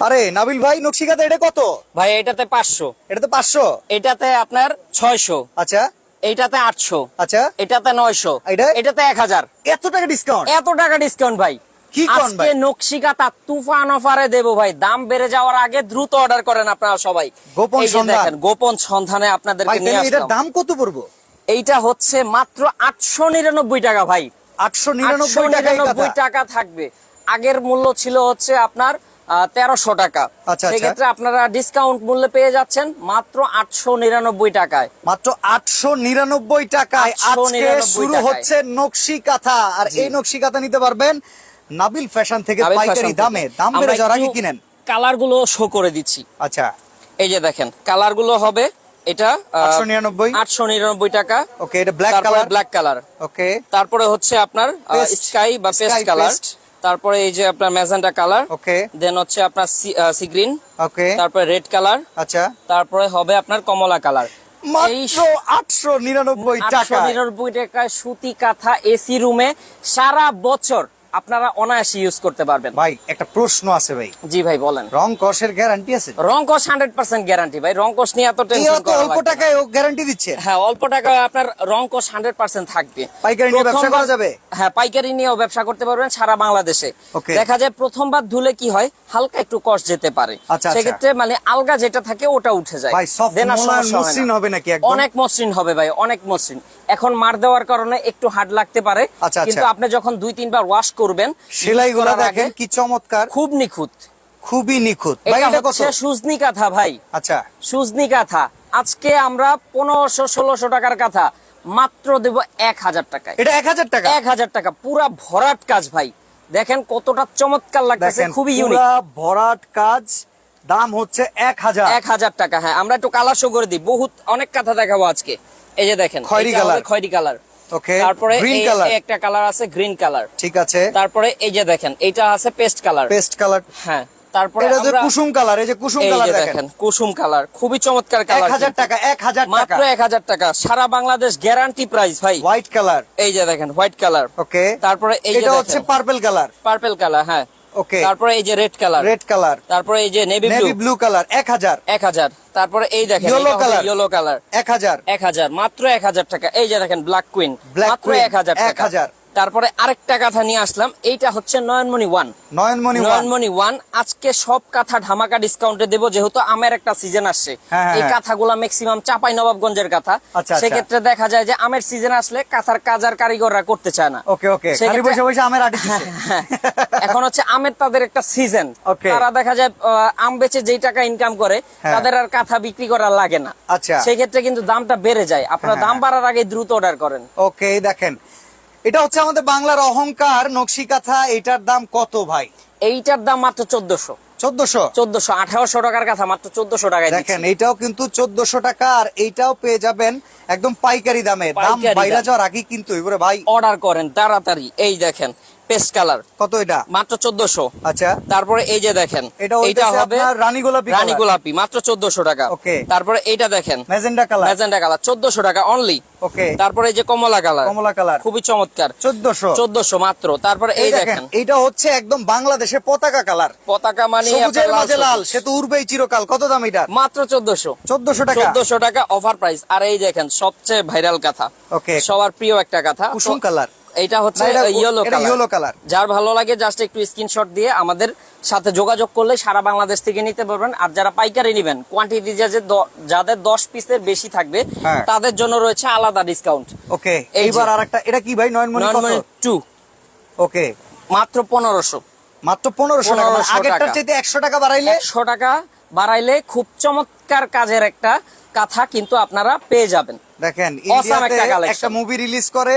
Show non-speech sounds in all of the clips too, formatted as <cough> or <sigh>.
আরে নাবিল ভাই নকশিকাতে এটা কত? ভাই এটাতে পাঁচশো। এটা তো পাঁচশো? এটাতে আপনার ছয়শো। আচ্ছা। এইটাতে আটশো। আচ্ছা। এটাতে নয়শো। এটাতে এক হাজার। এত টাকা ডিসকাউন্ট এত টাকা ডিসকাউন্ট ভাই। আজকে নকশিকাতা তুফান অফারে দেবো ভাই। দাম বেড়ে যাওয়ার আগে দ্রুত অর্ডার করেন আপনারা সবাই। গোপন সন্ধান। গোপন সন্ধানে আসলাম। দাম কত পড়ব? এইটা হচ্ছে মাত্র আটশো নিরানব্বই টাকা ভাই। আটশো নিরানব্বই টাকা থাকবে। আগের মূল্য ছিল হচ্ছে আপনার তেরোশো টাকা। আচ্ছা, আচ্ছা। সেক্ষেত্রে আপনারা ডিসকাউন্ট মূল্যে পেয়ে যাচ্ছেন মাত্র আটশো নিরানব্বই টাকায়। মাত্র আটশো নিরানব্বই টাকায় 899 আজকে শুরু হচ্ছে নকশি কাঁথা। আর এই নকশি কাঁথা নিতে পারবেন নাবিল ফ্যাশন থেকে পাইকারি। দামে। দাম বেড়ে যাওয়ার আগে কিনেন। কালারগুলো শো করে দিচ্ছি। আচ্ছা। এই যে দেখেন কালারগুলো হবে এটা আটশো নিরানব্বই। টাকা। ওকে এটা black colour black colour okay তারপরে হচ্ছে আপনার স্কাই বা পেস্ট কালার। তারপরে এই যে আপনার ম্যাজেন্টা কালার ওকে। দেন হচ্ছে আপনার সি গ্রিন ওকে। তারপরে রেড কালার আচ্ছা। তারপরে হবে আপনার কমলা কালার। মাত্র আটশো নিরানব্বই টাকা। নিরানব্বই টাকায় সুতি কাঁথা এসি রুমে সারা বছর আপনারা অনায়াসে ইউজ করতে পারবেন। ভাই একটা প্রশ্ন আছে ভাই। জি ভাই বলেন। রং কষের গ্যারান্টি আছে? রংকশ হান্ড্রেড পার্সেন্ট গ্যারান্টি ভাই রংকশ নিয়ে এত টেনশন অত অল্প টাকায় ও গ্যারান্টি দিচ্ছে। হ্যাঁ অল্প টাকায় আপনার রংকশ হান্ড্রেড পার্সেন্ট থাকবে। পাইকারি নিয়ে ব্যবসা করা যাবে? হ্যাঁ পাইকারি নিয়েও ব্যবসা করতে পারবেন সারা বাংলাদেশে। দেখা যায় প্রথমবার ধুলে কি হয়? হালকা একটু কষ যেতে পারে। আচ্ছা, আচ্ছা। সেক্ষেত্রে মানে আলগা যেটা থাকে ওটা উঠে যায়। ভাই, না। মসৃণ হবে নাকি একদম? অনেক মসৃণ হবে ভাই অনেক মসৃণ। এখন মার দেওয়ার কারণে একটু হার্ড লাগতে পারে। আচ্ছা, আচ্ছা। কিন্তু আপনি যখন দুই তিনবার ওয়াশ করবেন সেলাই গুলা দেখেন কি চমৎকার। খুব নিখুঁত। খুবই নিখুঁত। ভাই এটা এটা কত? সুজনি কাঁথা ভাই। আচ্ছা। সুজনি কাঁথা। আজকে আমরা পনেরোশো ষোলোশো টাকার কাঁথা। মাত্র দেব এক হাজার টাকায়। এটা এক হাজার টাকা? এক হাজার টাকা। পুরো ভরাট কাজ ভাই। দেখেন কতটা চমৎকার লাগতেছে খুবই ইউনিক পুরা ভরাট কাজ দাম হচ্ছে এক হাজার। এক হাজার টাকা হ্যাঁ। আমরা একটু কালার শো করে দিই। বহুত অনেক কাঁথা দেখাবো আজকে। এই যে দেখেন খয়েরি কালার। খয়েরি কালার। ওকে তারপরে একটা কালার আছে গ্রিন কালার। ঠিক আছে। তারপরে এই যে দেখেন এইটা আছে পেস্ট কালার। Paste colour. হ্যাঁ তারপরে এটা কুসুম কালার এই যে কুসুম কালার দেখেন কুসুম কালার খুবই চমৎকার কালার হাজার টাকা এক হাজার টাকা। মাত্র এক হাজার টাকা সারা বাংলাদেশ গ্যারান্টি প্রাইস ভাই। White colour. এই যে দেখেন হোয়াইট কালার। ওকে তারপরে এই যে এটা হচ্ছে পার্পল কালার। পার্পল কালার হ্যাঁ। ওকে তারপরে এই যে রেড কালার রেড কালার তারপরে এই যে navy blue navy blue colour এক হাজার। এক হাজার। তারপরে এই দেখেন ইয়েলো কালার ইয়েলো কালার এক হাজার। এক হাজার। মাত্র এক হাজার টাকা। এই যে দেখেন ব্ল্যাক কুইন মাত্র Queen, এক হাজার এক টাকা হাজার। তারপরে আরেকটা কাঁথা নিয়ে আসলাম। এইটা হচ্ছে নয়নমণি ওয়ান। নয়নমণি নয়নমণি ওয়ান আজকে সব কাঁথা ধামাকা ডিসকাউন্টে দেবো যেহেতু আমের একটা সিজন আসছে। হ্যাঁ, হ্যাঁ, এই হ্যাঁ। কাঁথাগুলা ম্যাক্সিমাম চাপাই নবাবগঞ্জের কাঁথা। আচ্ছা। সেক্ষেত্রে দেখা যায় যে আমের সিজন আসলে কাঁথার কাজ আর কারিগররা করতে চায় না। ওকে ওকে। সেক্ষেত্রে- আমের এখন হচ্ছে আমের তাদের একটা সিজন. তারা দেখা যায় আম বেচে যেই টাকা ইনকাম করে। তাদের আর কাঁথা বিক্রি করা লাগে না। আচ্ছা। সেই ক্ষেত্রে কিন্তু দামটা বেড়ে যায়। আপনারা। দাম বাড়ার আগে দ্রুত অর্ডার করেন। ওকে দেখেন। এটা হচ্ছে আমাদের বাংলার অহংকার নকশি কাঁথা এটার দাম কত ভাই? এইটার দাম মাত্র চোদ্দশো। চোদ্দশো? চোদ্দশো আঠারোশো টাকার কথা মাত্র চোদ্দশো টাকায় দেখেন কিন্তু চোদ্দশো টাকা আর এইটাও পেয়ে যাবেন একদম পাইকারি দামে। দাম বাইরে যাওয়ার আগে কিন্তু এবারে ভাই অর্ডার করেন তাড়াতাড়ি। এই দেখেন পেস্ট কালার। কত এটা? মাত্র চোদ্দশো। আচ্ছা। তারপরে এই যে দেখেন এটা আপনার রানী গোলাপি রানী গোলাপি মাত্র চোদ্দশো টাকা। Okay. তারপরে এইটা দেখেন ম্যাজেন্ডা কালার। ম্যাজেন্ডা কালার চোদ্দশো টাকা অনলি ওকে। তারপরে এই যে কমলা কালার কমলা কালার। খুবই চমৎকার। মাত্র। তারপরে এই দেখেন হচ্ছে একদম বাংলাদেশের পতাকা কালার। পতাকা মানে সবুজের আপনার মাঝে লাল সে তো উড়বেই চিরকাল। কত দাম এটা মাত্র চোদ্দশো। চোদ্দশো টাকা। চোদ্দশো টাকা অফার প্রাইস আর এই দেখেন সবচেয়ে ভাইরাল কথা। Okay. সবার প্রিয় একটা কথা। কুসুম কালার। এইটা হচ্ছে না, এটা- ইয়েলো কালার যার ভালো লাগে জাস্ট একটু স্ক্রিনশট দিয়ে আমাদের সাথে যোগাযোগ করলে সারা বাংলাদেশ থেকে নিতে পারবেন। আর যারা পাইকারি নেবেন কোয়ান্টিটি যাদের দশ পিসের বেশি থাকবে হ্যাঁ। তাদের জন্য রয়েছে আলাদা ডিসকাউন্ট ওকে এইবার। আরেকটা এটা কি ভাই নয়নমণি কত? Two okay. মাত্র পনেরোশো। মাত্র পনেরোশো টাকা মানে 1500 আগেরটার। চাইতে একশো টাকা বাড়াইলে? একশো টাকা বাড়াইলে খুব চমৎকার কাজের একটা কাঁথা কিন্তু আপনারা পেয়ে যাবেন। দেখেন একটা মুভি রিলিজ করে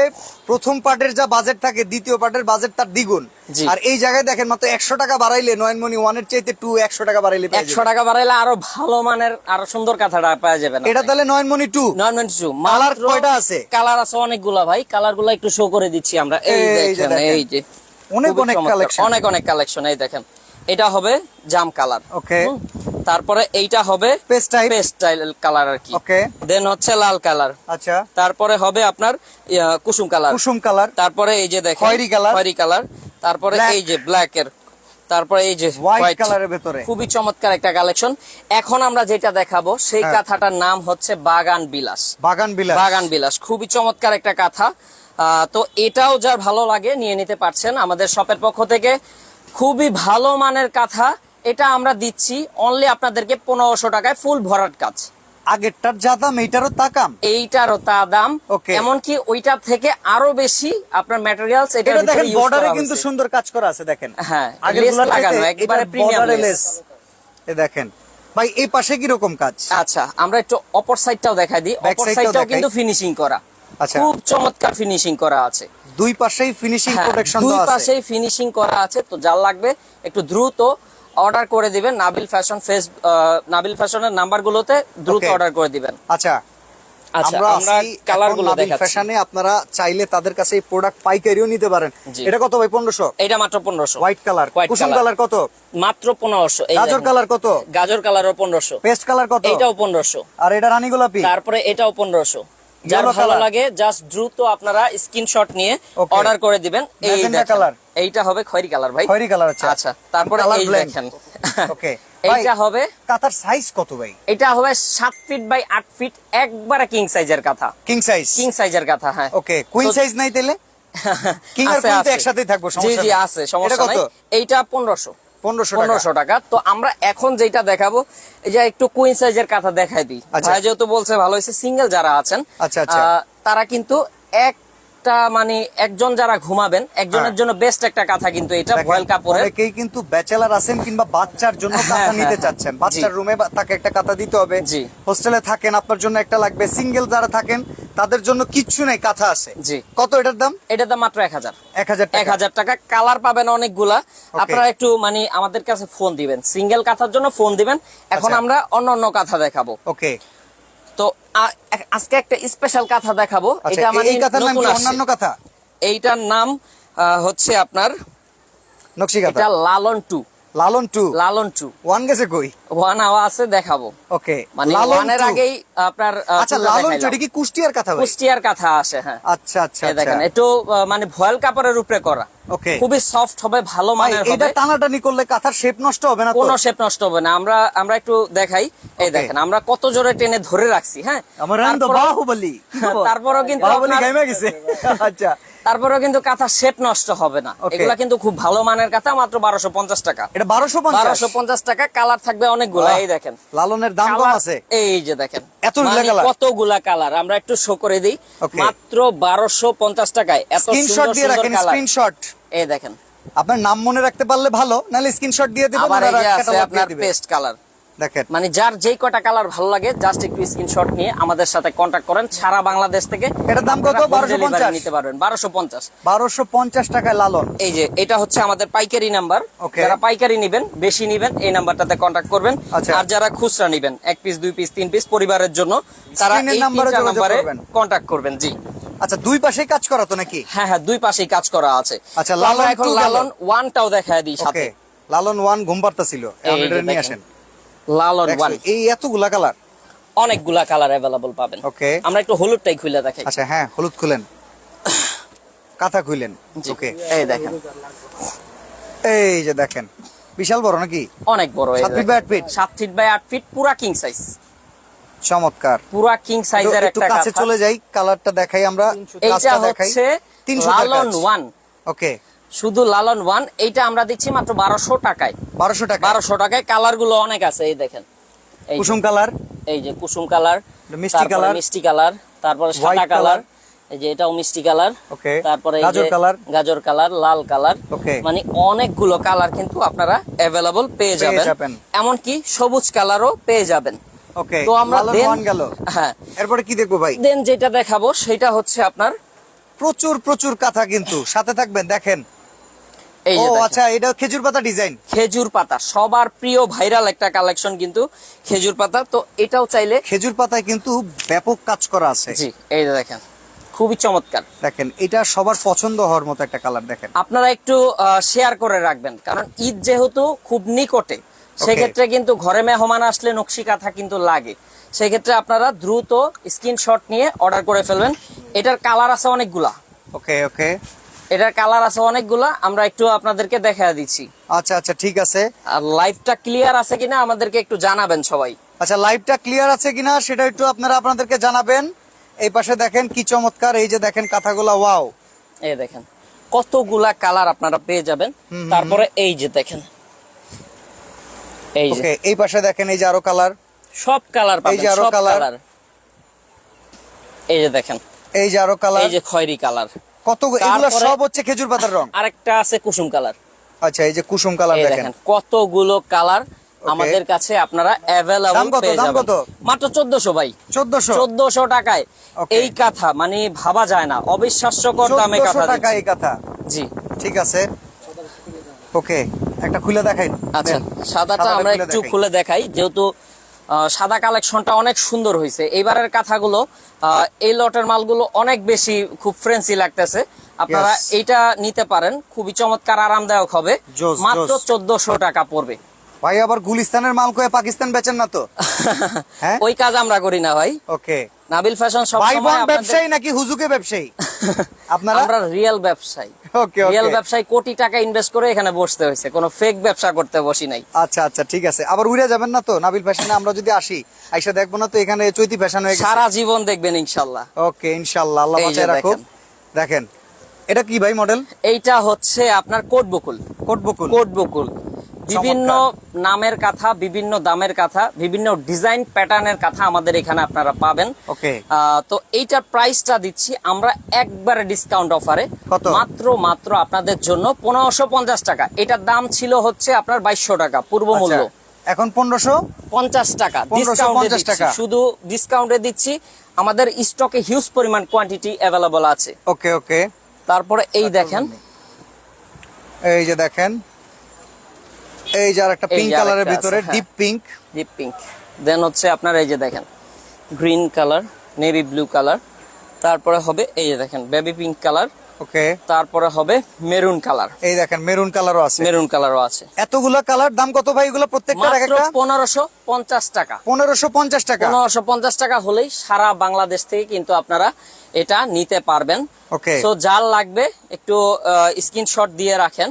প্রথম পার্টের যা বাজেট থাকে দ্বিতীয় পার্টের বাজেট তার দ্বিগুণ। আর এই জায়গায় দেখেন মাত্র একশো টাকা বাড়াইলে নয়নমণি ওয়ানের চাইতে টু একশো টাকা বাড়াইলে একশো টাকা বাড়াইলে আরও ভালো মানের আরও সুন্দর কাঁথাটা পাওয়া যাবে এটা তাহলে Nayanmoni two normal two Colour কয়টা আছে? কালার আছে অনেকগুলা ভাই। কালারগুলা একটু শো করে দিচ্ছি আমরা। এই এই যে দেখেন দেখেন। এই যে। অনেক অনেক কালেকশন অনেক অনেক কালেকশন এই দেখেন। এটা হবে জাম কালার Okay. তারপরে এইটা হবে Paste type? পেস্ট কালার আর কি। Okay. দেন হচ্ছে লাল কালার আচ্ছা। তারপরে হবে আপনার কুসুম কালার কুসুম কালার তারপরে এই যে দেখেন খয়েরি colour। খয়েরি কালার তারপরে এই যে ব্ল্যাক এর তারপরে এই যে হোয়াইট কালারের ভেতরে। খুবই চমৎকার একটা কালেকশন এখন আমরা যেটা দেখাবো সেই হ্যাঁ। কাঁথাটার নাম হচ্ছে বাগান বিলাস। বাগান বিলাস। বাগান বিলাস। খুবই চমৎকার একটা কাঁথা। আহ, তো এটাও যার ভালো লাগে নিয়ে নিতে পারছেন আমাদের শপের পক্ষ থেকে। খুবই ভালো মানের কাঁথা এটা আমরা দিচ্ছি অনলি আপনাদেরকে পনেরোশো টাকায় ফুল ভরাট কাজ। আগেরটার যা দাম এইটারও তাকাম এইটারও তা দাম। এমনকি ওইটার থেকে আরও বেশি আপনার ম্যাটেরিয়ালস এটা এটা দেখেন বর্ডারে কিন্তু সুন্দর কাজ করা আছে দেখেন। হ্যাঁ, লাগানো, একবারে এ দেখেন ভাই এই পাশে কি রকম কাজ? আচ্ছা আমরা একটু অপর সাইডটাও দেখাই দিই। অপর টাও সাইডটাও কিন্তু ফিনিশিং করা। আচ্ছা। খুব চমৎকার ফিনিশিং করা আছে। দুই পাশেই ফিনিশিং হ্যাঁ, প্রোটেকশন দুই দেওয়া আছে। পাশেই ফিনিশিং করা আছে তো যার লাগবে একটু দ্রুত অর্ডার করে দিবেন নাবিল ফ্যাশন ফেস নাবিল ফ্যাশনের নাম্বারগুলোতে দ্রুত অর্ডার করে দিবেন। আচ্ছা আচ্ছা আমরা দেখাচ্ছি। ফ্যাশনে আপনারা চাইলে তাদের কাছে এই প্রোডাক্ট পাইকারিও নিতে পারেন। এটা কত ভাই এটা মাত্র হোয়াইট কালার কুসুম কালার কত? মাত্র গাজর কালার কত? গাজর কালারও পনেরোশো। পেস্ট কালার কত? এটাও আর এটা রানী গোলাপি? তারপরে এটাও পনেরোশো। যার ভালো লাগে জাস্ট দ্রুত আপনারা স্ক্রিনশট নিয়ে অর্ডার করে দিবেন। এই color। এইটা হবে খয়েরি কালার ভাই। খয়েরি কালার আচ্ছা তারপরে এই দেখেন। Okay. <laughs> এইটা হবে কাতার সাইজ কত ভাই? এটা হবে সাত ফিট বাই আট ফিট একবারে কিং সাইজের কাঁথা। কিং সাইজ কিং সাইজের কাঁথা হ্যাঁ। ওকে কুইন সাইজ নাই তাইলে? <laughs> কিং আর আছে, কুইন একসাথেই থাকব জি সমস্যা জি নেই। আছে সমস্যা নাই। এইটা পনেরোশো। পনেরোশো টাকা তো আমরা এখন যেটা দেখাবো এই যে একটু কুইন সাইজের কাঁথা দেখাই দিই আচ্ছা। ভাই যেহেতু বলছে ভালো হয়েছে সিঙ্গেল যারা আছেন আচ্ছা, আচ্ছা। তারা কিন্তু একটা মানে একজন যারা ঘুমাবেন একজনের হ্যাঁ। জন্য বেস্ট একটা কাঁথা কিন্তু এটা ভয়েল কাপড়ের অনেকেই কিন্তু ব্যাচেলার আছেন কিংবা বাচ্চার জন্য হ্যাঁ, কাঁথা হ্যাঁ, নিতে। চাচ্ছেন। বাচ্চার রুমে তাকে একটা কাঁথা দিতে হবে। জি। হোস্টেলে থাকেন আপনার জন্য একটা লাগবে। সিঙ্গেল যারা থাকেন তাদের জন্য কিচ্ছু নেই কাঁথা আছে। জি। কত এটার দাম? এটার দাম মাত্র এক হাজার। এক হাজার এক হাজার টাকা। কালার পাবেন অনেকগুলা। আপনারা একটু মানে আমাদের কাছে ফোন দিবেন। সিঙ্গেল কাঁথার জন্য ফোন দিবেন। এখন আচ্ছা। আমরা অন্য অন্য কাঁথা দেখাবো। ওকে তো আজকে একটা স্পেশাল কথা দেখাবো। আচ্ছা এটা আমার এই কথার নাম অন্যান্য কথা? এইটার নাম আহ, হচ্ছে আপনার নকশি এটা Lalon two. Lalon two Lalon two one গেছে কই? ওয়ান আওয়া আছে দেখাবো। ওকে মানে ওয়ানের আগেই আপনার আচ্ছা লালন টু এটা কি কুষ্টিয়ার কাঁথা কুষ্টিয়ার কাঁথা আসে হ্যাঁ। আচ্ছা আচ্ছা আচ্ছা। দেখেন একটু মানে ভয়েল কাপড়ের উপরে করা। ওকে খুবই সফট হবে ভালো মানের এটা টানাটানি করলে কাঁথার শেপ নষ্ট হবে না কোনো শেপ নষ্ট হবে না। আমরা আমরা একটু দেখাই। এই দেখেন আমরা কত জোরে টেনে ধরে রাখছি হ্যাঁ। আমার রান তো বাহুবলি? তারপরেও কিন্তু বাহুবলি গেছে। আচ্ছা। তারপরেও কিন্তু কাঁথা শেপ নষ্ট হবে না। এগুলা কিন্তু খুব ভালো মানের কাঁথা মাত্র বারোশো পঞ্চাশ টাকা। এটা বারোশো বারোশো পঞ্চাশ টাকা কালার থাকবে অনেকগুলা এই দেখেন। লালনের দাম কম আছে? এই যে দেখেন। মানে? কতগুলা কালার আমরা একটু শো করে দিই। মাত্র বারোশো পঞ্চাশ টাকায় এত স্ক্রিনশট দিয়ে রাখেন স্ক্রিনশট এই দেখেন। আপনার নাম মনে রাখতে পারলে ভালো নাহলে স্ক্রিনশট দিয়ে দিবেন আপনার। পেস্ট কালার দেখেন। মানে যার যেই কটা কালার ভালো লাগে জাস্ট একটু স্ক্রিনশট নিয়ে আমাদের সাথে কন্ট্যাক্ট করেন। সারা বাংলাদেশ থেকে এটার দাম কত? 1250? নিতে পারবেন। বারোশো পঞ্চাশ। বারোশো পঞ্চাশ টাকায় লালন। এই যে এটা হচ্ছে আমাদের পাইকারি নাম্বার. যারা পাইকারি নিবেন বেশি নিবেন এই নাম্বারটাতে কন্ট্যাক্ট করবেন। আচ্ছা। আর যারা খুচরা নিবেন এক পিস দুই পিস তিন পিস পরিবারের জন্য তারা এই নাম্বারে যোগাযোগ করবেন। কন্ট্যাক্ট করবেন জি। আচ্ছা দুই পাশেই কাজ করা তো নাকি? হ্যাঁ হ্যাঁ দুই পাশেই কাজ করা আছে। আচ্ছা, লালন এখন লালন। ওয়ানটাও দেখায় দিই সাথে। লালন ওয়ান ঘুম পারতাছিল এটা নিয়ে দেখেন। লালন ওয়ান এই এতগুলা কালার অনেকগুলা কালার অ্যাভেলেবল পাবেন। Okay. আমরা একটু হলুদটাই খুলে দেখাই। আচ্ছা হ্যাঁ হলুদ খুলেন। কাঁথা খুলেন ওকে এই দেখেন। এই যে দেখেন। বিশাল বড় নাকি? অনেক বড় এই সাত ফিট বাই আট ফিট সাত ফিট বাই আট ফিট পুরা কিং সাইজ চমৎকার। পুরা কিং সাইজের একটু কাছে চলে যাই কালারটা দেখাই আমরা কাজটা দেখাই। হচ্ছে তিনশো লালন ওয়ান ওকে শুধু লালন ওয়ান এইটা আমরা দিচ্ছি মাত্র বারোশো টাকায়। বারোশো টাকা বারোশো টাকায়। কালারগুলো অনেক আছে এই দেখেন। এই কুসুম কালার? এই যে কুসুম কালার মিষ্টি কালার। মিষ্টি কালার তারপরে সাদা কালার। এই যে এটাও মিষ্টি কালার। Okay. তারপরে গাজর কালার। গাজর কালার লাল কালার। Okay. মানে অনেকগুলো কালার কিন্তু আপনারা অ্যাভেলেবল পেয়ে যাবেন। যাবেন। এমনকি সবুজ কালারও পেয়ে যাবেন। ওকে। তো আমরা দেন গেল। হ্যাঁ। এরপরে কি দেখব ভাই? দেন যেটা দেখাবো সেটা হচ্ছে আপনার প্রচুর প্রচুর কাঁথা কিন্তু। সাথে থাকবেন দেখেন। এই ও আচ্ছা এটা খেজুর পাতা ডিজাইন খেজুর পাতা সবার প্রিয় ভাইরাল একটা কালেকশন কিন্তু খেজুর পাতা। তো এটাও চাইলে খেজুর পাতায় কিন্তু ব্যাপক কাজ করা আছে। জি এই দেখেন খুবই চমৎকার। দেখেন এটা সবার পছন্দ হওয়ার মতো একটা কালার দেখেন। আপনারা একটু শেয়ার করে রাখবেন কারণ ঈদ যেহেতু খুব নিকটে সেক্ষেত্রে কিন্তু ঘরে মেহমান আসলে নকশি কাঁথা কিন্তু লাগে। সেক্ষেত্রে আপনারা দ্রুত স্ক্রিনশট নিয়ে অর্ডার করে ফেলবেন। এটার কালার আছে অনেকগুলা। ওকে ওকে এটার কালার আছে অনেকগুলা আমরা একটু আপনাদেরকে দেখা দিচ্ছি। আচ্ছা আচ্ছা ঠিক আছে। আর লাইভটা ক্লিয়ার আছে কিনা আমাদেরকে একটু জানাবেন সবাই। আচ্ছা লাইভটা ক্লিয়ার আছে কিনা সেটা একটু আপনারা আপনাদেরকে জানাবেন। এই পাশে দেখেন কি চমৎকার এই যে দেখেন কাঁথাগুলা ওয়াও। এই দেখেন কতগুলা কালার আপনারা পেয়ে যাবেন। তারপরে এই যে দেখেন এই যে। এই পাশে দেখেন এই যে আরও কালার। সব কালার এই পাবেন যে আরও। কালার। এই যে দেখেন এই যে আরও কালার। এই যে খয়েরি কালার। কত এগুলো সব হচ্ছে খেজুর পাতার রং। আরেকটা আছে কুসুম কালার। আচ্ছা এই যে কুসুম কালার দেখেন। কতগুলো কালার আমাদের কাছে আপনারা অ্যাভেলেবল পেয়ে যাবেন। মাত্র 1400 ভাই। চোদ্দশো? 1400 টাকায়। এই কাঁথা মানে ভাবা যায় না। অবিশ্বাস্যকর দামে কাঁথা টাকা এই কাঁথা। জি। ঠিক আছে। ওকে একটা খুলে দেখাই। আচ্ছা সাদাটা আমরা একটু খুলে দেখাই যেহেতু সাদা কালেকশনটা অনেক সুন্দর হয়েছে। এইবারের কাঁথাগুলো আহ, এই লটের মালগুলো অনেক বেশি খুব ফ্রেন্সি লাগতেছে। আপনারা. এইটা নিতে পারেন। খুবই চমৎকার আরামদায়ক হবে। মাত্র চোদ্দশো টাকা পড়বে। ভাই আবার গুলিস্তানের মাল কয়ে পাকিস্তান বেচেন না তো? হ্যাঁ? ওই কাজ আমরা করি না ভাই। ওকে। নাবিল ফ্যাশন সব ভাই বোন ব্যবসায়ী নাকি হুজুকে ব্যবসায়ী? <laughs> আপনারা? আমরা রিয়েল ব্যবসায়ী। ওকে রিয়েল ব্যবসায়ী কোটি টাকা ইনভেস্ট করে এখানে বসতে হয়েছে। কোনো ফেক ব্যবসা করতে বসি নাই। আচ্ছা আচ্ছা ঠিক আছে। আবার উড়ে যাবেন না তো? নাবিল ফ্যাশনে আমরা যদি আসি আইসা দেখব না তো এখানে চৈতি ফ্যাশন হয়ে গেছে? সারা জীবন দেখবেন ইনশাল্লাহ। ওকে ইনশাআল্লাহ আল্লাহ বাঁচায় রাখুক। দেখেন। দেখেন এটা কি ভাই মডেল এইটা হচ্ছে আপনার কোট বকুল। কোট বকুল। কোট বকুল। বিভিন্ন নামের কথা বিভিন্ন দামের কথা বিভিন্ন ডিজাইন প্যাটার্নের কথা আমাদের এখানে আপনারা পাবেন। ওকে। তো এইটার প্রাইসটা দিচ্ছি আমরা একবারে ডিসকাউন্ট অফারে কত? মাত্র মাত্র আপনাদের জন্য পনেরোশো পঞ্চাশ টাকা। এটার দাম ছিল হচ্ছে আপনার বাইশশো টাকা পূর্ব মূল্য। আচ্ছা, এখন পনেরোশো? পঞ্চাশ টাকা 1550 ডিসকাউন্টে টাকা। শুধু ডিসকাউন্টে দিচ্ছি আমাদের স্টকে হিউজ পরিমাণ কোয়ান্টিটি অ্যাভেলেবল আছে। ওকে ওকে। তারপরে এই দেখেন। এই যে দেখেন এই যে আর একটা পিঙ্ক কালারের ভিতরে। Deep pink deep pink then হচ্ছে আপনার এই যে দেখেন green colour navy blue colour তারপরে হবে এই যে দেখেন বেবি পিঙ্ক কালার ওকে। তারপরে হবে মেরুন কালার এই দেখেন মেরুন কালারও আছে। মেরুন কালারও আছে। এতগুলা কালার দাম কত ভাই এগুলো প্রত্যেকটার এক একটা? পনেরোশো পঞ্চাশ টাকা। পনেরোশো পঞ্চাশ টাকা। পনেরোশো পঞ্চাশ টাকা হলেই সারা বাংলাদেশ থেকে কিন্তু আপনারা এটা নিতে পারবেন। ওকে। তো যার লাগবে একটু স্ক্রিনশট দিয়ে রাখেন।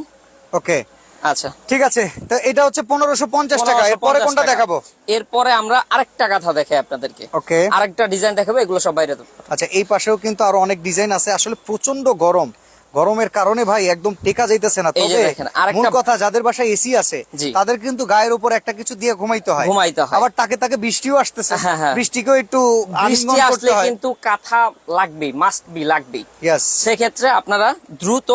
ওকে। আচ্ছা। ঠিক আছে তো এটা হচ্ছে পনেরোশো পঞ্চাশ টাকা। 1550 এরপরে কোনটা দেখাবো? এরপরে আমরা আরেকটা কথা দেখাই আপনাদেরকে। ওকে। আরেকটা ডিজাইন দেখাবো এগুলো সব বাইরে আচ্ছা এই পাশেও কিন্তু আরও অনেক ডিজাইন আছে। আসলে প্রচণ্ড গরম। গরমের কারণে ভাই একদম টেকা যাইতেছে না। তবে আরেকটা- মূল কথা যাদের বাসায় এসি আছে তাদের কিন্তু গায়ের উপর একটা কিছু দিয়ে ঘুমাইতে হয়। ঘুমাইতে হয়। আবার তাকে তাকে বৃষ্টিও আসতেছে। হ্যাঁ, হ্যাঁ। বৃষ্টিকেও একটু বৃষ্টি আসলে কিন্তু কাঁথা লাগবে মাস্ট বি ইয়েস সেক্ষেত্রে আপনারা দ্রুত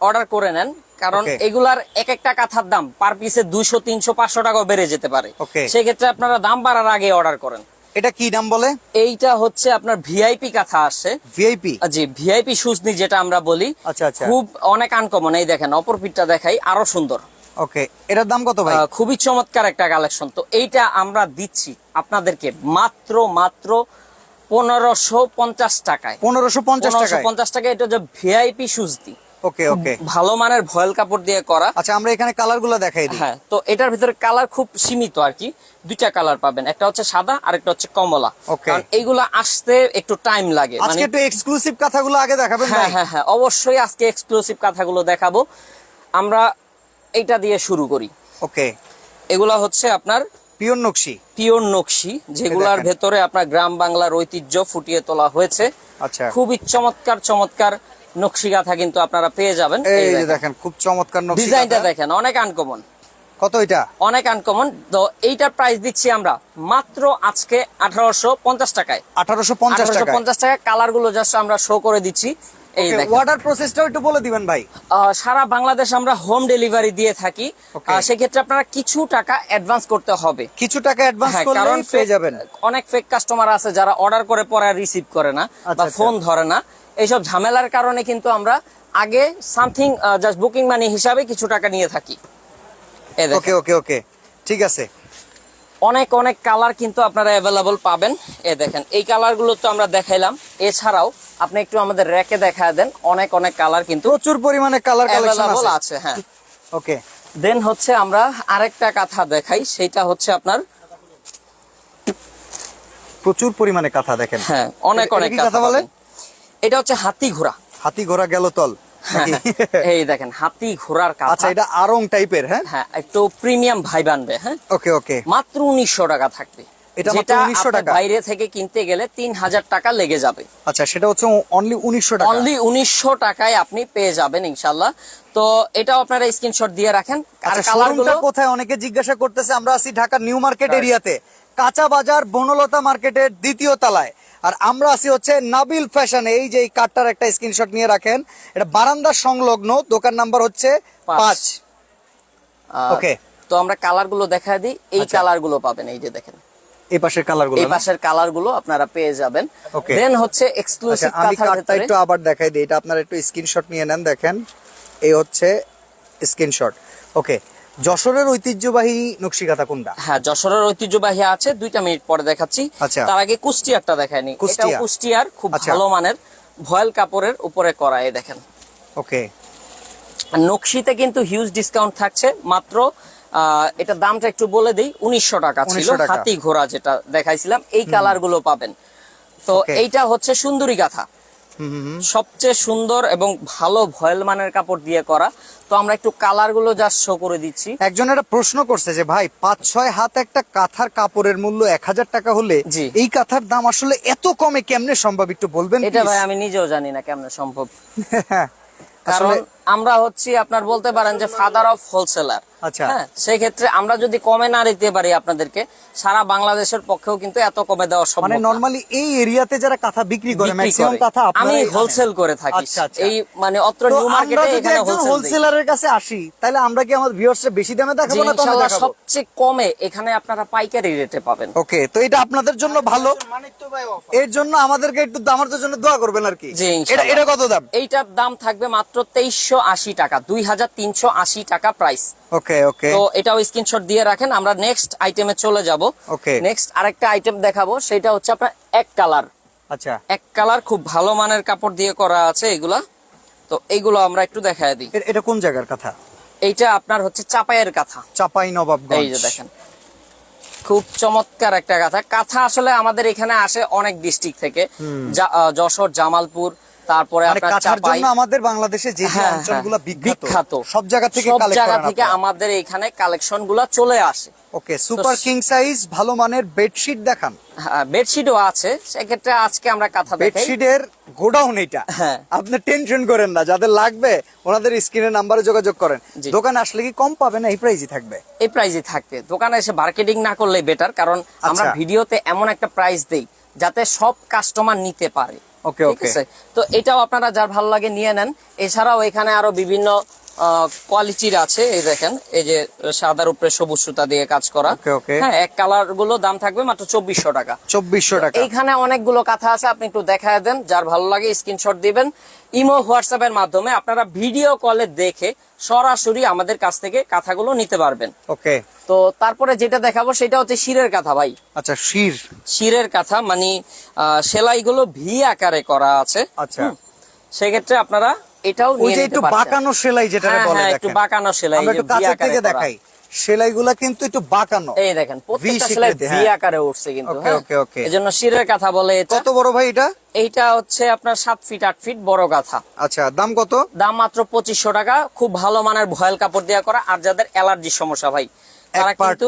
অর্ডার করে নেন। কারণ এগুলার এক একটা কাঁথার দাম পার পিসে দুইশো তিনশো পাঁচশো টাকাও বেড়ে যেতে পারে। সেক্ষেত্রে আপনারা দাম বাড়ার আগে অর্ডার করেন। এটা কি নাম বলে? এইটা হচ্ছে আপনার ভিআইপি কাঁথা আসছে ভিআইপি জি ভিআইপি সুজনি যেটা আমরা বলি। আচ্ছা, আচ্ছা। খুব অনেক আনকমন এই দেখেন অপর পিঠটা দেখাই আরও সুন্দর। ওকে এটার দাম কত ভাই? খুবই চমৎকার একটা কালেকশন তো এইটা আমরা দিচ্ছি আপনাদেরকে মাত্র মাত্র পনেরোশো পঞ্চাশ টাকায়। পনেরোশো পঞ্চাশ টাকা পঞ্চাশ টাকা এটা হচ্ছে ভিআইপি সুজনি। ওকে ওকে। ভালো মানের ভয়েল কাপড় দিয়ে করা। আচ্ছা আমরা এখানে কালারগুলো দেখাই দিই। হ্যাঁ তো এটার ভিতরে কালার খুব সীমিত আর কি। দুইটা কালার পাবেন একটা হচ্ছে সাদা আর একটা হচ্ছে কমলা. কারণ এইগুলা আসতে একটু টাইম লাগে আজকে মানে একটু এক্সক্লুসিভ কথাগুলো আগে দেখাবেন হ্যাঁ হ্যাঁ হ্যাঁ অবশ্যই আজকে এক্সক্লুসিভ কথাগুলো দেখাবো। আমরা এইটা দিয়ে শুরু করি। ওকে। এগুলা হচ্ছে আপনার পিওর নকশি। পিওর নকশি যেগুলার ভেতরে আপনার গ্রাম বাংলার ঐতিহ্য ফুটিয়ে তোলা হয়েছে। আচ্ছা। খুবই চমৎকার চমৎকার নকশি গাথা কিন্তু আপনারা পেয়ে যাবেন। এই যে দেখেন। খুব চমৎকার নকশি ডিজাইনটা দেখেন অনেক আনকমন। কত এটা? অনেক আনকমন। তো এইটার প্রাইস দিচ্ছি আমরা মাত্র আজকে আঠারোশো পঞ্চাশ টাকায়। আঠারোশো পঞ্চাশ টাকা কালারগুলো জাস্ট আমরা শো করে দিচ্ছি। এই অর্ডার প্রসেসটাও একটু বলে দিবেন ভাই। সারা বাংলাদেশ আমরা হোম ডেলিভারি দিয়ে থাকি। সেক্ষেত্রে আপনারা কিছু টাকা অ্যাডভান্স করতে হবে। কিছু টাকা অ্যাডভান্স করলে কারণ পেয়ে যাবেন। অনেক ফেক কাস্টমার আছে যারা অর্ডার করে পরে রিসিভ করে না আচ্ছা, বা আচ্ছা। ফোন ধরে না। এইসব ঝামেলার কারণে কিন্তু আমরা আগে সামথিং জাস্ট বুকিং মানি হিসাবে কিছু টাকা নিয়ে থাকি। ওকে ওকে ওকে ঠিক আছে। অনেক অনেক কালার কিন্তু আপনারা অ্যাভেলেবল পাবেন। এ দেখেন এই কালারগুলো তো আমরা দেখাইলাম। এছাড়াও আপনি একটু আমাদের র্যাকে দেখা দেন অনেক অনেক কালার কিন্তু প্রচুর পরিমাণে কালার অ্যাভেলেবল আছে। হ্যাঁ। ওকে দেন হচ্ছে আমরা আরেকটা কাঁথা দেখাই সেটা হচ্ছে আপনার প্রচুর পরিমাণে কাঁথা দেখেন। হ্যাঁ অনেক অনেক কাঁথা কাঁথা বলে? এটা হচ্ছে হাতি ঘোড়া। হাতি ঘোড়া গেল তল? এই দেখেন হাতি ঘোড়ার আচ্ছা এটা আরং টাইপের হ্যাঁ? হ্যাঁ একটু প্রিমিয়াম ভাই বানবে হ্যাঁ? ওকে ওকে। মাত্র উনিশশো টাকা থাকবে। এটা মাত্র 1900 আপনি টাকা? বাইরে থেকে কিনতে গেলে তিন হাজার টাকা লেগে যাবে। আচ্ছা সেটা হচ্ছে অনলি উনিশশো টাকা। অনলি উনিশশো টাকায় আপনি পেয়ে যাবেন ইনশাল্লাহ তো এটাও আপনারা স্ক্রিনশট দিয়ে রাখেন। আর আচ্ছা কালার শোরুমটা কোথায়? অনেকে জিজ্ঞাসা করতেছে আমরা আছি ঢাকা নিউ মার্কেট এরিয়াতে কাঁচা বাজার বনলতা মার্কেটের দ্বিতীয় তলায়। আর আমরা আছি হচ্ছে নাবিল ফ্যাশন এই যে এই কার্ডটার একটা স্ক্রিনশট নিয়ে রাখেন। এটা বারান্দার সংলগ্ন দোকান নাম্বার হচ্ছে পাঁচ। ওকে তো আমরা কালারগুলো দেখা দিই এই আচ্ছা। কালারগুলো পাবেন এই যে দেখেন। এই পাশের কালারগুলো এই পাশের কালারগুলো আপনারা পেয়ে যাবেন। দেন হচ্ছে আচ্ছা এক্সক্লুসিভ আমি কাঁথার একটু আবার দেখাই দিই এটা আপনারা একটু স্ক্রিনশট নিয়ে নেন দেখেন। এই হচ্ছে স্ক্রিনশট ওকে যশোরের ঐতিহ্যবাহী নকশিকাতা কোনটা? হ্যাঁ যশোরের ঐতিহ্যবাহী আছে দুইটা মিনিট পরে দেখাচ্ছি। আচ্ছা। তার আগে কুষ্টিয়ারটা দেখায়নি। এটাও কুষ্টিয়া। কুষ্টিয়ার খুব আচ্ছা। ভালো মানের ভয়েল কাপড়ের উপরে করা এই দেখেন। ওকে। নকশিতে কিন্তু হিউজ ডিসকাউন্ট থাকছে মাত্র এটার দামটা একটু বলে দিই উনিশশো টাকা ছিল হাতি ঘোড়া যেটা দেখাইছিলাম এই কালারগুলো পাবেন। তো এইটা হচ্ছে সুন্দরী গাথা। সবচেয়ে সুন্দর এবং ভালো ভয়েল মানের কাপড় দিয়ে করা। তো আমরা একটু কালারগুলো জাস্ট শো করে দিচ্ছি। একজন একটা প্রশ্ন করছে যে ভাই পাঁচ ছয় হাত একটা কাঁথার কাপড়ের মূল্য এক হাজার টাকা হলে জি। এই কাঁথার দাম আসলে এত কমে কেমনে সম্ভব? একটু বলবেন এটা ভাই আমি নিজেও জানি না কেমন সম্ভব। <laughs> কারণ আমরা হচ্ছি আপনার বলতে পারেন যে ফাদার অফ হোলসেলার আচ্ছা। হ্যাঁ সেই ক্ষেত্রে আমরা যদি কমে না দিতে পারি আপনাদেরকে সারা বাংলাদেশের পক্ষেও কিন্তু এত কমে দেওয়া সম্ভব মানে। নর্মালি এই এরিয়াতে যারা কাঁথা বিক্রি করে ম্যাক্সিমাম কাঁথা আমি হোলসেল করে থাকি। আচ্ছা, আচ্ছা। এই মানে অত্র নিউ মার্কেটে এখানে হোলসেলারের কাছে আসি তাহলে আমরা কি আমাদের ভিউয়ার্সরা বেশি দামে দেখাবো না কমে দেখাবো? সবচেয়ে কমে এখানে আপনারা পাইকারি রেটে পাবেন। ওকে তো এটা আপনাদের জন্য ভালো। এর জন্য আমাদেরকে একটু আমাদের জন্য দোয়া করবেন আর কি। এটা এটা কত দাম? এইটার দাম থাকবে মাত্র তেইশশো আশি টাকা দুই হাজার তিনশো আশি টাকা প্রাইস ওকে ওকে তো এটাও স্ক্রিনশট দিয়ে রাখেন আমরা নেক্সট আইটেমে চলে যাব। Okay. নেক্সট আরেকটা আইটেম দেখাবো সেটা হচ্ছে আপনার এক কালার আচ্ছা। এক কালার খুব ভালো মানের কাপড় দিয়ে করা আছে এগুলা। তো এইগুলো আমরা একটু দেখায় দিই। এটা কোন জায়গার কথা? এইটা আপনার হচ্ছে চাপায়ের কাঁথা। চাপাই এই যে দেখেন। খুব চমৎকার একটা কাঁথা। কাঁথা আসলে আমাদের এখানে আসে অনেক ডিস্ট্রিক্ট থেকে। যশোর জামালপুর তারপরে মানে জন্য আমাদের বাংলাদেশে যে হ্যাঁ, অঞ্চলগুলো হ্যাঁ, বিখ্যাত সব জায়গা থেকে সব জায়গা থেকে আমাদের এখানে কালেকশনগুলা চলে আসে। ওকে সুপার কিং সাইজ ভালো মানের বেডশিট দেখান। হ্যাঁ, বেডশিটও আছে। সেক্ষেত্রে আজকে আমরা কাঁথা বেডশিটের গোডাউন এটা হ্যাঁ। আপনি টেনশন করেন না যাদের লাগবে ওনাদের স্ক্রিনের নাম্বারে যোগাযোগ করেন। দোকানে আসলে কি কম পাবে না এই প্রাইসই থাকবে? এই প্রাইসই থাকবে। দোকানে এসে মার্কেটিং না করলে বেটার কারণ আমরা আচ্ছা। ভিডিওতে এমন একটা প্রাইস দেই যাতে সব কাস্টমার নিতে পারে। Okay, ওকে তো এটাও আপনারা যার ভালো লাগে নিয়ে নেন। এছাড়াও এখানে আরও বিভিন্ন কোয়ালিটির আছে এই দেখেন এই যে সাদার উপরে সবুজ সুতা দিয়ে কাজ করা. হ্যাঁ এক কালারগুলো দাম থাকবে মাত্র চব্বিশশো টাকা। চব্বিশশো টাকা। এইখানে অনেকগুলো কথা আছে আপনি একটু দেখায় দেন যার ভালো লাগে স্ক্রিনশট দিবেন। ইমো হোয়াটসঅ্যাপ এর মাধ্যমে আপনারা ভিডিও কলে দেখে সরাসরি আমাদের কাছ থেকে কাঁথাগুলো নিতে পারবেন। ওকে তো তারপরে যেটা দেখাবো সেটা হচ্ছে শিরের কাঁথা ভাই। আচ্ছা শির। শিরের কাঁথা মানে সেলাইগুলো ভি আকারে করা আছে। আচ্ছা। সেক্ষেত্রে আপনারা এটাও ওই যে একটু। বাঁকানো সেলাই যেটা হ্যাঁ, বলে হ্যাঁ, একটু বাঁকানো সেলাই, আমরা একটু আকারে থেকে দেখাই। সেলাইগুলা কিন্তু একটু বাঁকানো। এই দেখেন প্রত্যেকটা সেলাই ভি হ্যাঁ। আকারে উঠছে কিন্তু হ্যাঁ। okay, okay. এজন্য শিরের কাঁথা বলে এটা। কত বড় ভাই এটা? এইটা হচ্ছে আপনার সাত ফিট আট ফিট বড় কাঁথা আচ্ছা দাম কত? দাম মাত্র পঁচিশশো টাকা। খুব ভালো মানের ভয়েল কাপড় দেওয়া করা। আর যাদের অ্যালার্জির সমস্যা ভাই তারা কিন্তু।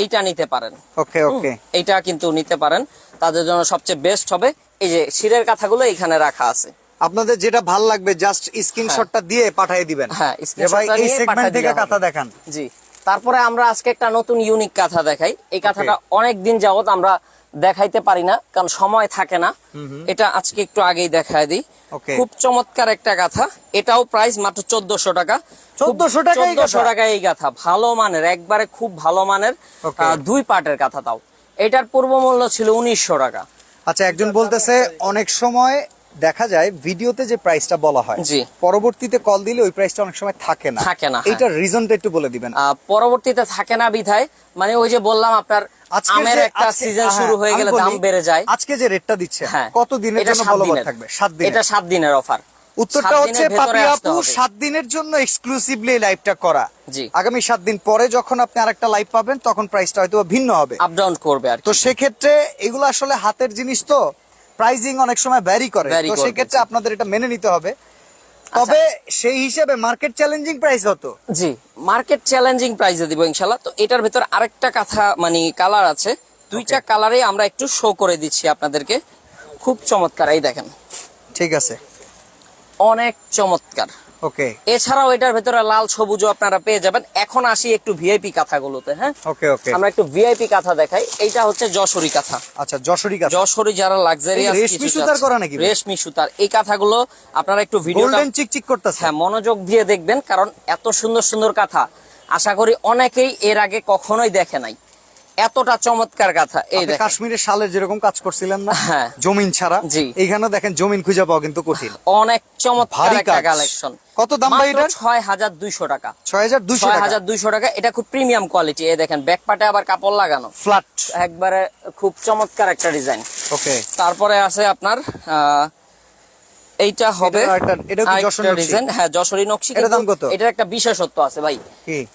এইটা নিতে পারেন। ওকে ওকে এইটা কিন্তু নিতে পারেন। তাদের জন্য সবচেয়ে বেস্ট হবে। এই যে শিরের কাঁথাগুলো এখানে রাখা আছে। আপনাদের যেটা ভালো লাগবে জাস্ট স্ক্রিনশটটা দিয়ে পাঠিয়ে দিবেন। হ্যাঁ, ভাই এই সেগমেন্ট থেকে কাঁথা। দেখান। জি। তারপরে আমরা আজকে একটা নতুন ইউনিক কাঁথা দেখাই। এই কাঁথাটা অনেক দিন যাবত আমরা দেখাইতে পারি না কারণ সময় থাকে না। এটা আজকে একটু আগেই দেখায় দিই। খুব চমৎকার একটা কাঁথা এটাও প্রাইস মাত্র চোদ্দশো টাকা। 1400 টাকা চোদ্দশো টাকা এই কাঁথা ভালো মানের একবারে খুব ভালো মানের দুই পার্টের কাঁথা তাও। এটার পূর্ব মূল্য ছিল উনিশশো টাকা। আচ্ছা একজন বলতেছে অনেক সময় দেখা যায় ভিডিওতে যে প্রাইসটা বলা হয় জি। পরবর্তীতে কল দিলে ওই প্রাইসটা অনেক সময় থাকে না। থাকে না, হ্যাঁ। এইটার রিজনটা একটু বলে দিবেন। পরবর্তীতে থাকে না বিধায় মানে ওই যে বললাম আপনার আমের একটা সিজন হ্যাঁ, শুরু হয়ে গেলে দাম বেড়ে যায়। আজকে যে রেটটা দিচ্ছে হ্যাঁ কত দিনের জন্য বলবৎ থাকবে? সাত দিন এটা সাত দিনের অফার উত্তরটা হচ্ছে পাপি আপু সাত দিনের জন্য এক্সক্লুসিভলি লাইভটা করা। জি। আগামী সাত দিন পরে যখন আপনি আরেকটা লাইভ পাবেন তখন প্রাইসটা হয়তো ভিন্ন হবে। আপ ডাউন করবে আর। তো সেক্ষেত্রে এগুলো আসলে হাতের জিনিস তো। প্রাইজিং অনেক সময় ভ্যারি করে। তো সেক্ষেত্রে আপনাদের এটা মেনে নিতে হবে। তবে সেই হিসাবে মার্কেট চ্যালেঞ্জিং প্রাইস হতো জি মার্কেট চ্যালেঞ্জিং প্রাইসে দিব ইনশাল্লাহ তো এটার ভেতর আরেকটা কথা মানে কালার আছে। দুইটা কালারে আমরা একটু শো করে দিচ্ছি আপনাদেরকে। খুব চমৎকার এই দেখেন। ঠিক আছে। অনেক চমৎকার। ওকে এছাড়াও এটার ভেতরে লাল সবুজও আপনারা পেয়ে যাবেন। এখন আসি একটু ভিআইপি কাঁথাগুলোতে হ্যাঁ? ওকে ওকে আমরা একটু ভিআইপি কাঁথা দেখাই। এইটা হচ্ছে যশোরী কাঁথা। আচ্ছা যশোরী কাজ যশোরী যারা লাক্সারিয়াস রেশমি সুতার করা নাকি রেশমি সুতার। এই কাঁথাগুলো আপনারা একটু ভিডিওটা গোল্ডেন চিকচিক করতেছে। হ্যাঁ মনোযোগ দিয়ে দেখবেন কারণ এত সুন্দর সুন্দর কাঁথা। আশা করি অনেকেই এর আগে কখনোই দেখে নাই। এতটা চমৎকার কথা এই কাশ্মীরের শালের যেরকম কাজ করছিলেন না? হ্যাঁ। জমিন ছাড়া? জি। এইখানে দেখেন জমিন খুঁজে পাওয়া কিন্তু কঠিন। অনেক চমৎকার একটা কালেকশন কত দাম ভাই হাজার দুইশো টাকা। ছয় হাজার দুইশো ছয় টাকা। এটা খুব প্রিমিয়াম কোয়ালিটি এই দেখেন ব্যাক পাটে আবার কাপড় লাগানো। ফ্ল্যাট একবারে খুব চমৎকার একটা ডিজাইন ওকে। তারপরে আছে আপনার এইটা হবে এটা কি আরেকটা ডিজাইন হ্যাঁ যশোরী নকশি এটার দাম কত? এটার একটা বিশেষত্ব আছে ভাই।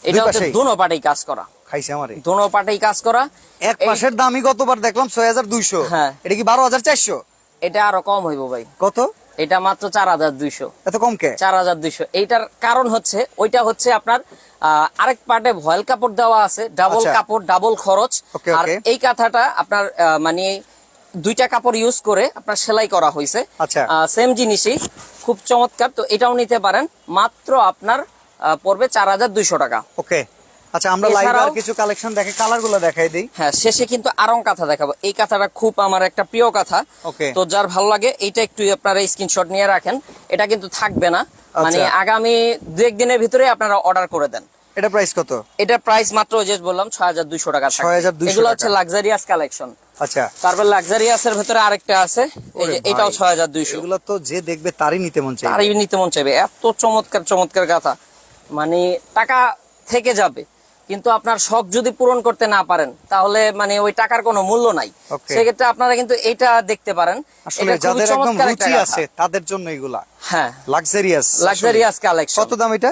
এটা হচ্ছে? দুনো পাটেই কাজ করা। খাইছে আমারে। দুনো পাটেই কাজ করা। এক পাশের দামই গতবার দেখলাম? ছয় হাজার দুইশো। হ্যাঁ। এটা কি বারো হাজার চারশো? এটা আরও কম হইব ভাই। কত? এটা মাত্র চার হাজার দুইশো। এত কম কে? চার হাজার দুইশো। এইটার কারণ হচ্ছে ওইটা হচ্ছে আপনার আরেক পার্টে ভয়েল কাপড় দেওয়া আছে ডাবল আচ্ছা। কাপড় ডাবল খরচ। আর এই কাঁথাটা আপনার মানে দুইটা কাপড় ইউজ করে আপনার সেলাই করা হয়েছে আচ্ছা। সেম জিনিসই। খুব চমৎকার। তো এটাও নিতে পারেন। মাত্র আপনার পড়বে চার হাজার দুইশো টাকা। ওকে। আচ্ছা আমরা লাইভে আর কিছু কালেকশন দেখে কালারগুলো দেখাই দিই। হ্যাঁ শেষে কিন্তু আরং কাঁথা দেখাবো। এই কাঁথাটা খুব আমার একটা প্রিয় কাঁথা. তো যার ভালো লাগে এইটা একটু আপনারা স্ক্রিনশট নিয়ে রাখেন। এটা কিন্তু থাকবে না। মানে আচ্ছা। আগামী দু একদিনের ভিতরে আপনারা অর্ডার করে দেন। এটা প্রাইস কত? এটার প্রাইস মাত্র যে বললাম ছয় হাজার দুইশো টাকা থাকে। 6,200 এগুলো হচ্ছে লাক্সারিয়াস কালেকশন আচ্ছা। তারপর লাক্সারিয়াস এর ভেতরে আরেকটা আছে। এই যে এটাও ভাই, ছয় হাজার দুইশো। এগুলো তো যে দেখবে তারই নিতে মন চাই তারই নিতে মন চাইবে। এত চমৎকার চমৎকার কথা মানে টাকা থেকে যাবে। কিন্তু আপনার শখ যদি পূরণ করতে না পারেন তাহলে মানে ওই টাকার কোনো মূল্য নাই। সেক্ষেত্রে আপনারা কিন্তু এটা দেখতে পারেন। আসলে যাদের একদম রুচি আছে তাদের জন্য এগুলা। হ্যাঁ। লাক্সারিয়াস লাক্সারিয়াস কালেকশন কত দাম এটা?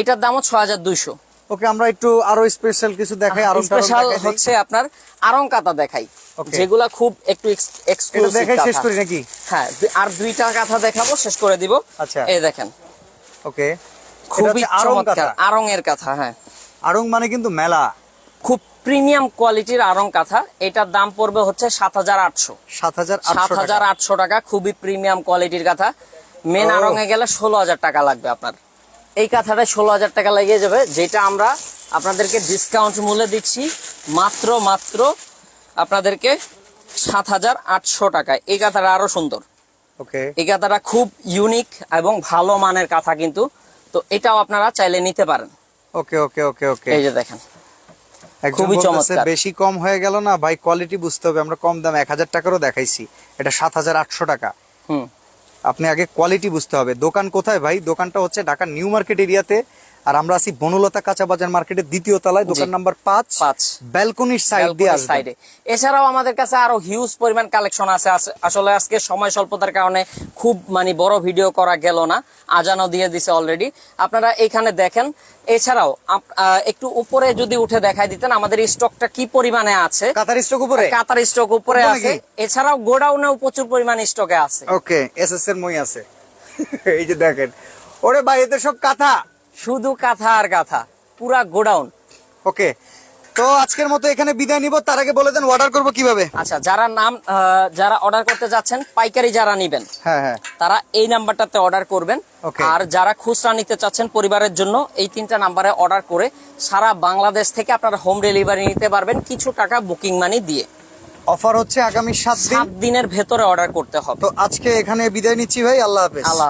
এটার দুইশো। ওকে আমরা একটু আরও স্পেশাল কিছু দেখাই আরও স্পেশাল হচ্ছে আপনার আরং কাতা দেখাই। যেগুলা খুব একটু এক্সক্লুসিভ দেখাই শেষ করি নাকি? হ্যাঁ আর দুইটা কাঁথা দেখাবো শেষ করে দিব। আচ্ছা। এই দেখেন। ওকে খুবই আরং চমৎকার কাঁথা। আরং এর কাঁথা হ্যাঁ। আরং মানে কিন্তু মেলা। খুব প্রিমিয়াম কোয়ালিটির আরং কাঁথা। এটার দাম পড়বে হচ্ছে সাত হাজার আটশো। সাত হাজার সাত হাজার আটশো টাকা খুবই প্রিমিয়াম কোয়ালিটির কাঁথা। মেন এ গেলে ষোলো হাজার টাকা লাগবে আপনার। এই কাঁথাটা ষোলো হাজার টাকা লেগে যাবে যেটা আমরা আপনাদেরকে ডিসকাউন্ট মূল্যে দিচ্ছি মাত্র মাত্র আপনাদেরকে সাত হাজার আটশো টাকায় এই কাঁথাটা আরও সুন্দর। ওকে। এই কাঁথাটা খুব ইউনিক এবং ভালো মানের কাঁথা কিন্তু। তো এটাও আপনারা চাইলে নিতে পারেন। ওকে ওকে ওকে ওকে। এই যে দেখেন। খুবই চমৎকার। বেশি কম হয়ে গেল না? ভাই কোয়ালিটি বুঝতে হবে। আমরা কম দাম এক হাজার টাকারও দেখাইছি। এটা সাত হাজার আটশো টাকা। হুম। আপনি আগে কোয়ালিটি বুঝতে হবে। দোকান কোথায় ভাই? দোকানটা হচ্ছে ঢাকা নিউ মার্কেট এরিয়াতে। আর আমরা আছি বনলতা কাঁচা বাজার মার্কেটের দ্বিতীয় তলায় দোকান নাম্বার পাঁচ পাঁচ। ব্যালকনির সাইড দিয়ে সাইডে। এছাড়াও আমাদের কাছে আরও হিউজ পরিমাণ কালেকশন আছে। আসলে আজকে সময় স্বল্পতার কারণে খুব মানে বড় ভিডিও করা গেল না। আজানও দিয়ে দিছে অলরেডি আপনারা এখানে দেখেন এছাড়াও একটু উপরে যদি উঠে দেখাই দিতেন আমাদের স্টকটা কি পরিমাণে আছে? কাতার স্টক উপরে? কাতার স্টক উপরে আছে। এছাড়াও গোডাউনেও প্রচুর পরিমাণ স্টকে আছে। ওকে এস এস এর মই আছে। <laughs> এই যে দেখেন। ওরে ভাই এতে সব কাঁথা। শুধু কাঁথা আর কাঁথা পুরা গোডাউন। ওকে তো আজকের মতো এখানে বিদায় নিব। তার আগে বলে দেন অর্ডার করব কীভাবে? আচ্ছা যারা নাম যারা অর্ডার করতে যাচ্ছেন পাইকারি যারা নিবেন হ্যাঁ হ্যাঁ। তারা এই নাম্বারটাতে অর্ডার করবেন. আর যারা খুচরা নিতে চাচ্ছেন পরিবারের জন্য এই তিনটা নাম্বারে অর্ডার করে সারা বাংলাদেশ থেকে আপনারা হোম ডেলিভারি নিতে পারবেন কিছু টাকা বুকিং মানি দিয়ে। অফার হচ্ছে আগামী সাত দিনের ভেতরে অর্ডার করতে হবে। তো আজকে এখানে বিদায় নিচ্ছি ভাই আল্লাহ হাফেজ। আল্লাহ